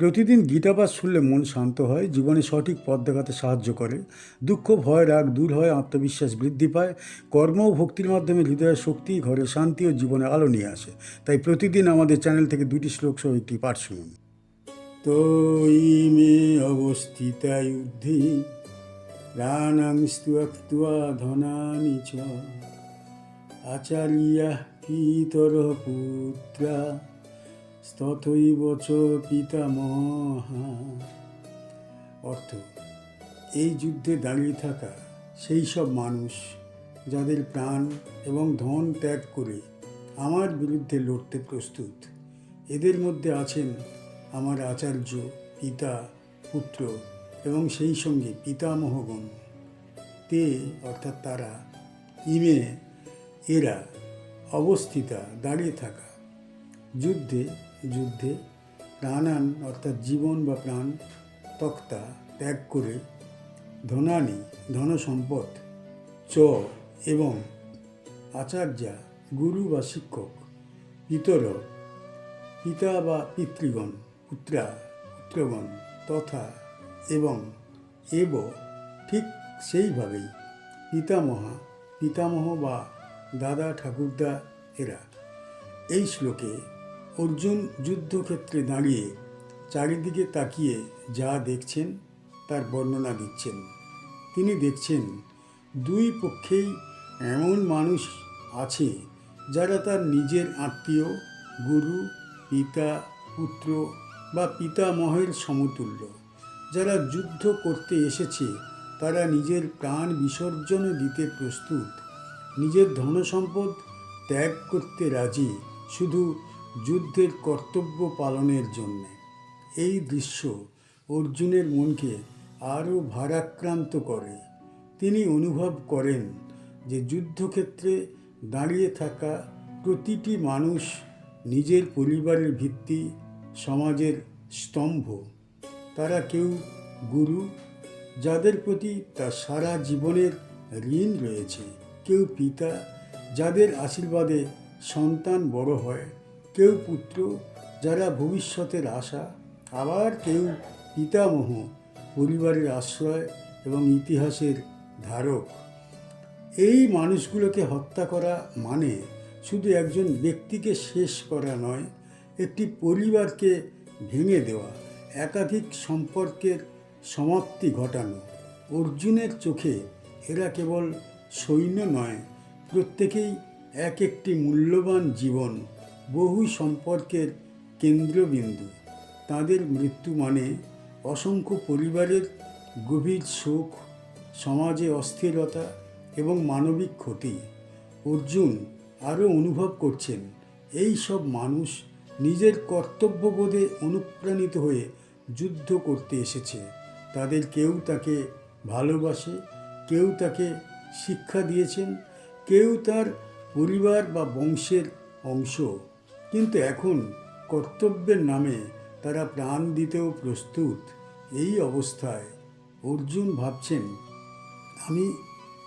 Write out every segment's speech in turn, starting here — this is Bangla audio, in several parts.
প্রতিদিন গীতাপাঠ শুনলে মন শান্ত হয়, জীবনে সঠিক পথ দেখাতে সাহায্য করে। দুঃখ, ভয়, রাগ দূর হয়, আত্মবিশ্বাস বৃদ্ধি পায়। কর্ম ও ভক্তির মাধ্যমে হৃদয়ের শক্তি, ঘরে শান্তি ও জীবনে আলো নিয়ে আসে। তাই প্রতিদিন আমাদের চ্যানেল থেকে দুটি শ্লোক সহ একটি পাঠ শুনুন। তো মে অবস্থিতা যুদ্ধে প্রাণাং স্তুয়া ধনানি চ। আচার্যা পিতর পুত্রা। স্তথৈব চ পিতামহা। অর্থ, এই যুদ্ধে দাঁড়িয়ে থাকা সেই সব মানুষ যাদের প্রাণ এবং ধন ত্যাগ করে আমার বিরুদ্ধে লড়তে প্রস্তুত, এদের মধ্যে আছেন আমার আচার্য, পিতা, পুত্র এবং সেই সঙ্গে পিতামহগণ। তে, অর্থাৎ তারা, ইমে, এরা অবস্থিতা দাঁড়িয়ে থাকা। যুদ্ধে যুদ্ধে প্রাণান, অর্থাৎ জীবন বা প্রাণ তক্তা ত্যাগ করে ধনানি, ধনসম্পদ, চ এবং আচার্যা, গুরু বা শিক্ষক পিতর পিতা বা পিতৃগণ, পুত্রা, পুত্রগণ তথা এবং এব ঠিক সেইভাবেই পিতামহা, পিতামহ বা দাদা ঠাকুরদা এরা। এই শ্লোকে অর্জুন যুদ্ধক্ষেত্রে দাঁড়িয়ে চারিদিকে তাকিয়ে যা দেখছেন, তার বর্ণনা দিচ্ছেন। তিনি দেখছেন, দুই পক্ষেই এমন মানুষ আছে যারা তার নিজের আত্মীয়, গুরু, পিতা, পুত্র বা পিতামহের সমতুল্য। যারা যুদ্ধ করতে এসেছে, তারা নিজের প্রাণ বিসর্জনও দিতে প্রস্তুত। নিজের ধনসম্পদ ত্যাগ করতে রাজি, শুধু যুদ্ধের কর্তব্য পালনের জন্য। এই দৃশ্য অর্জুনের মনকে আরও ভারাক্রান্ত করে। তিনি অনুভব করেন যে যুদ্ধক্ষেত্রে দাঁড়িয়ে থাকা প্রতিটি মানুষ নিজের পরিবারের ভিত্তি, সমাজের স্তম্ভ। তারা কেউ গুরু, যাদের প্রতি তার সারা জীবনের ঋণ রয়েছে। কেউ পিতা, যাদের আশীর্বাদে সন্তান বড় হয়। কেউ পুত্র যারা ভবিষ্যতের আশা, আবার কেউ পিতামহ, পরিবারের আশ্রয় এবং ইতিহাসের ধারক। এই মানুষগুলোকে হত্যা করা মানে শুধু একজন ব্যক্তিকে শেষ করা নয়, একটি পরিবারকে ভেঙে দেওয়া, একাধিক সম্পর্কের সমাপ্তি ঘটানো। অর্জুনের চোখে এরা কেবল সৈন্য নয়, প্রত্যেকেই এক একটি মূল্যবান জীবন। বহু সম্পর্কের কেন্দ্রবিন্দু। তাদের মৃত্যু মানে অসংখ্য পরিবারের গভীর শোক, সমাজে অস্থিরতা এবং মানবিক ক্ষতি। অর্জুন আরও অনুভব করছেন, এই সব মানুষ নিজের কর্তব্যবোধে অনুপ্রাণিত হয়ে যুদ্ধ করতে এসেছে। তাদের কেউ তাকে ভালোবাসে, কেউ তাকে শিক্ষা দিয়েছেন, কেউ তার পরিবার বা বংশের অংশ। কিন্তু এখন কর্তব্যের নামে তারা প্রাণ দিতেও প্রস্তুত। এই অবস্থায় অর্জুন ভাবছেন, আমি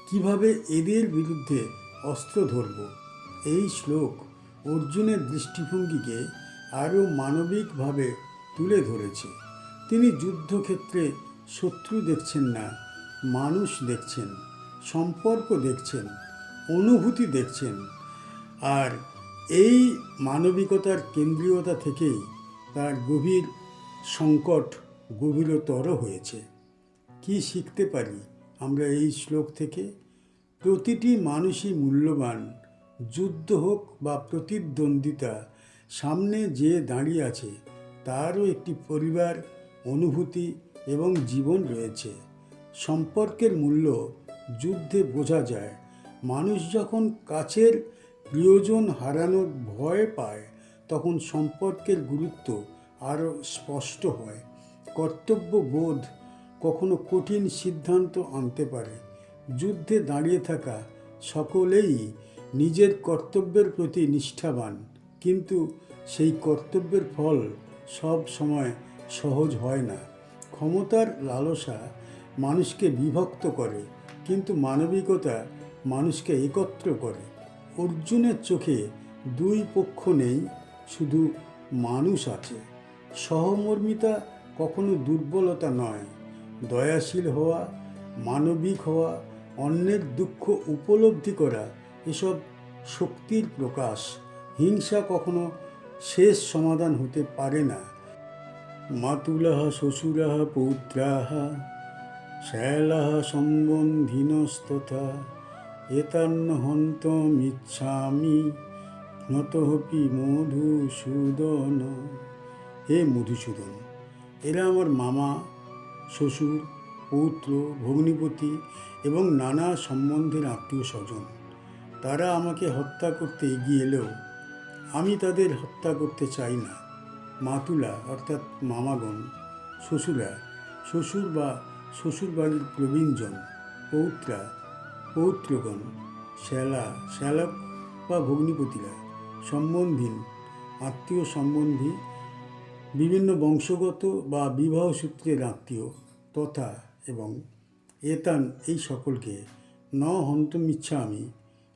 কীভাবে এদের বিরুদ্ধে অস্ত্র ধরব? এই শ্লোক অর্জুনের দৃষ্টিভঙ্গিকে আরও মানবিকভাবে তুলে ধরেছে। তিনি যুদ্ধক্ষেত্রে শত্রু দেখছেন না, মানুষ দেখছেন, সম্পর্ক দেখছেন, অনুভূতি দেখছেন, আর এই মানবিকতার কেন্দ্রীয়তা থেকেই তার গভীর সংকট গভীরতর হয়েছে। কি শিখতে পারি আমরা এই শ্লোক থেকে? প্রতিটি মানুষই মূল্যবান, যুদ্ধ হোক বা প্রতিদ্বন্দ্বিতা, সামনে যে দাঁড়িয়ে আছে তারও একটি পরিবার, অনুভূতি এবং জীবন রয়েছে। সম্পর্কের মূল্য যুদ্ধে বোঝা যায়। মানুষ যখন কাছের প্রিয়জন হারানোর ভয় পায়, তখন সম্পর্কের গুরুত্ব আরও স্পষ্ট হয়। কর্তব্য বোধ কখনো কঠিন সিদ্ধান্ত আনতে পারে। যুদ্ধে দাঁড়িয়ে থাকা সকলেই নিজের কর্তব্যের প্রতি নিষ্ঠাবান, কিন্তু সেই কর্তব্যের ফল সব সময় সহজ হয় না। ক্ষমতার লালসা মানুষকে বিভক্ত করে, কিন্তু মানবিকতা মানুষকে একত্র করে। অর্জুনের চোখে দুই পক্ষ নেই, শুধু মানুষ আছে। সহমর্মিতা কখনো দুর্বলতা নয়, দয়াশীল হওয়া, মানবিক হওয়া, অন্যের দুঃখ উপলব্ধি করা, এসব শক্তির প্রকাশ, হিংসা কখনো শেষ সমাধান হতে পারে না। মাতুলাহ, শ্বশুরাহ, পৌত্রাহ, শ্যালাহ, সম্বন্ধিনস্তথা এতান্ন হন্তমিচ্ছামি নতহপি মধুসূদন। হে মধুসূদন, এরা আমার মামা, শ্বশুর, পৌত্র, ভগ্নিপতি এবং নানা সম্বন্ধের আত্মীয় স্বজন তারা আমাকে হত্যা করতে এগিয়ে এলেও আমি তাদের হত্যা করতে চাই না। মাতুলা অর্থাৎ মামাগণ, শ্বশুরা, শ্বশুর বা শ্বশুরবাড়ির প্রবীণজন, পৌত্রা পৌত্রগণ, শ্যালা, শ্যালক বা ভগ্নিপতিরা সম্বন্ধীন আত্মীয় সম্বন্ধী, বিভিন্ন বংশগত বা বিবাহ সূত্রের আত্মীয় তথা এবং এতান এই সকলকে ন হন্তম ইচ্ছা আমি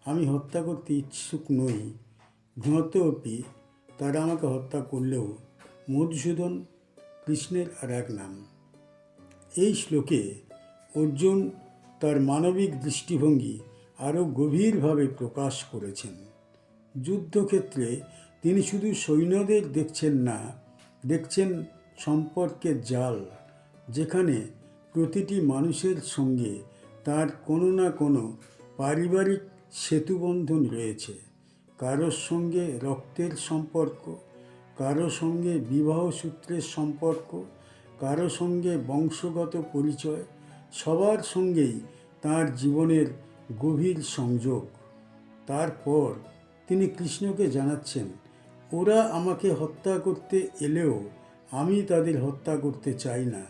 আমি হত্যা করতে ইচ্ছুক নই। ঘ্নতপি তারা আমাকে হত্যা করলেও মধুসূদন কৃষ্ণের আর এক নাম। এই শ্লোকে অর্জুন তার মানবিক দৃষ্টিভঙ্গি আরও গভীরভাবে প্রকাশ করেছেন। যুদ্ধক্ষেত্রে তিনি শুধু সৈন্যদের দেখছেন না, দেখছেন সম্পর্কের জাল, যেখানে প্রতিটি মানুষের সঙ্গে তার কোনো না কোনো পারিবারিক সেতুবন্ধন রয়েছে। কারোর সঙ্গে রক্তের সম্পর্ক কারও সঙ্গে বিবাহ সূত্রের সম্পর্ক কারও সঙ্গে বংশগত পরিচয় সবার সঙ্গেই তার জীবনের গভীর সংযোগ। তারপর তিনি কৃষ্ণকে জানাচ্ছেন, ওরা আমাকে হত্যা করতে এলেও আমি তাদের হত্যা করতে চাই না।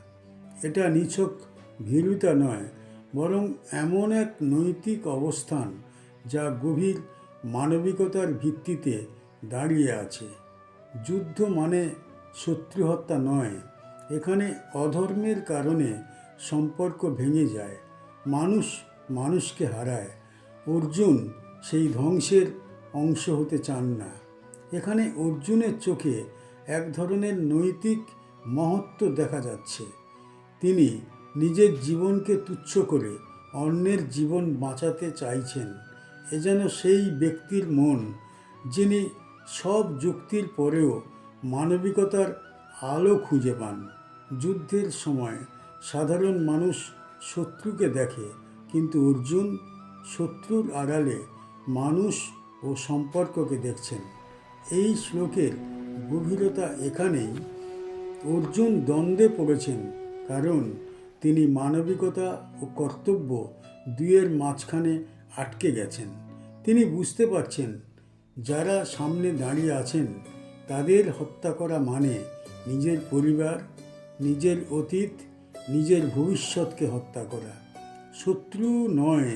এটা নিছক ভীরুতা নয়, বরং এমন এক নৈতিক অবস্থান যা গভীর মানবিকতার ভিত্তিতে দাঁড়িয়ে আছে। যুদ্ধ মানে শত্রু হত্যা নয়, এখানে অধর্মের কারণে সম্পর্ক ভেঙে যায়, মানুষ মানুষকে হারায়, অর্জুন সেই ধ্বংসের অংশ হতে চান না। এখানে অর্জুনের চোখে এক ধরনের নৈতিক মহত্ব দেখা যাচ্ছে। তিনি নিজের জীবনকে তুচ্ছ করে অন্যের জীবন বাঁচাতে চাইছেন। এ যেন সেই ব্যক্তির মন, যিনি সব যুক্তির পরেও মানবিকতার আলো খুঁজে পান। যুদ্ধের সময় সাধারণ মানুষ শত্রুকে দেখে, কিন্তু অর্জুন শত্রুর আড়ালে মানুষ ও সম্পর্ককে দেখছেন। এই শ্লোকের গভীরতা এখানেই অর্জুন দ্বন্দ্বে পড়েছেন, কারণ তিনি মানবিকতা ও কর্তব্য দুয়ের মাঝখানে আটকে গেছেন। তিনি বুঝতে পারছেন, যারা সামনে দাঁড়িয়ে আছেন, তাদের হত্যা করা মানে নিজের পরিবার, নিজের অতীত নিজের ভবিষ্যৎকে হত্যা করা। শত্রু নয়,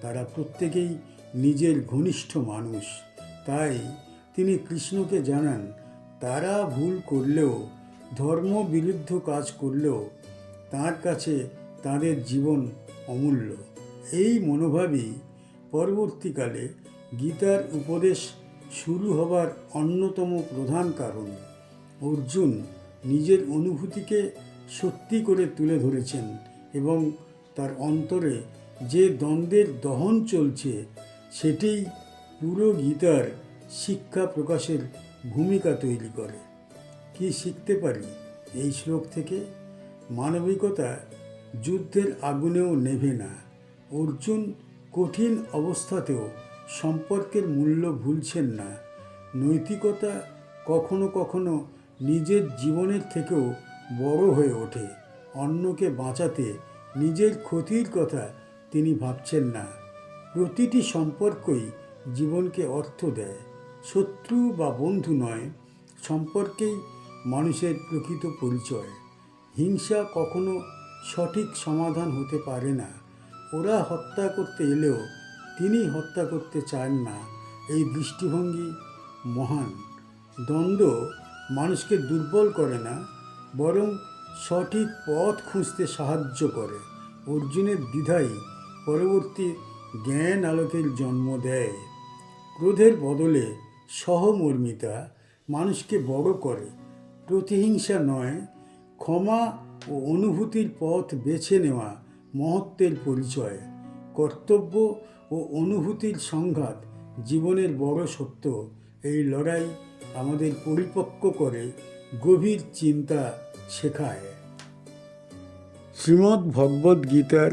তারা প্রত্যেকেই নিজের ঘনিষ্ঠ মানুষ। তাই তিনি কৃষ্ণকে জানান, তারা ভুল করলেও, ধর্ম বিরুদ্ধ কাজ করলেও, তার কাছে তাদের জীবন অমূল্য। এই মনোভাবই পরবর্তীকালে গীতার উপদেশ শুরু হবার অন্যতম প্রধান কারণ। অর্জুন নিজের অনুভূতিকে সত্যি করে তুলে ধরেছেন এবং তার অন্তরে যে দ্বন্দ্বের দহন চলছে, সেটি পুরো গীতার শিক্ষা প্রকাশের ভূমিকা তৈরি করে। কি শিখতে পারি এই শ্লোক থেকে? মানবিকতা যুদ্ধের আগুনেও নেভে না। অর্জুন কঠিন অবস্থাতেও সম্পর্কের মূল্য ভুলছেন না। নৈতিকতা কখনো কখনো নিজের জীবনের থেকেও বড় হয়ে ওঠে। অন্যকে বাঁচাতে নিজের ক্ষতির কথা তিনি ভাবছেন না। প্রতিটি সম্পর্কই জীবনকে অর্থ দেয়। শত্রু বা বন্ধু নয়, সম্পর্কেই মানুষের প্রকৃত পরিচয়। হিংসা কখনো সঠিক সমাধান হতে পারে না। ওরা হত্যা করতে এলেও তিনি হত্যা করতে চান না। এই দৃষ্টিভঙ্গি মহান। দ্বন্দ্ব মানুষকে দুর্বল করে না। বরং সঠিক পথ খুঁজতে সাহায্য করে। অর্জুনের দ্বিধাই পরবর্তী জ্ঞান আলোকের জন্ম দেয়। ক্রোধের বদলে সহমর্মিতা মানুষকে বড় করে। প্রতিহিংসা নয়, ক্ষমা ও অনুভূতির পথ বেছে নেওয়া মহত্বের পরিচয়। কর্তব্য ও অনুভূতির সংঘাত জীবনের বড় সত্য। এই লড়াই আমাদের পরিপক্ক করে গভীর চিন্তা শেখায়। শ্রীমদ্ গীতার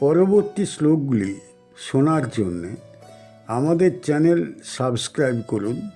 পরবর্তী শ্লোকগুলি শোনার জন্যে আমাদের চ্যানেল সাবস্ক্রাইব করুন।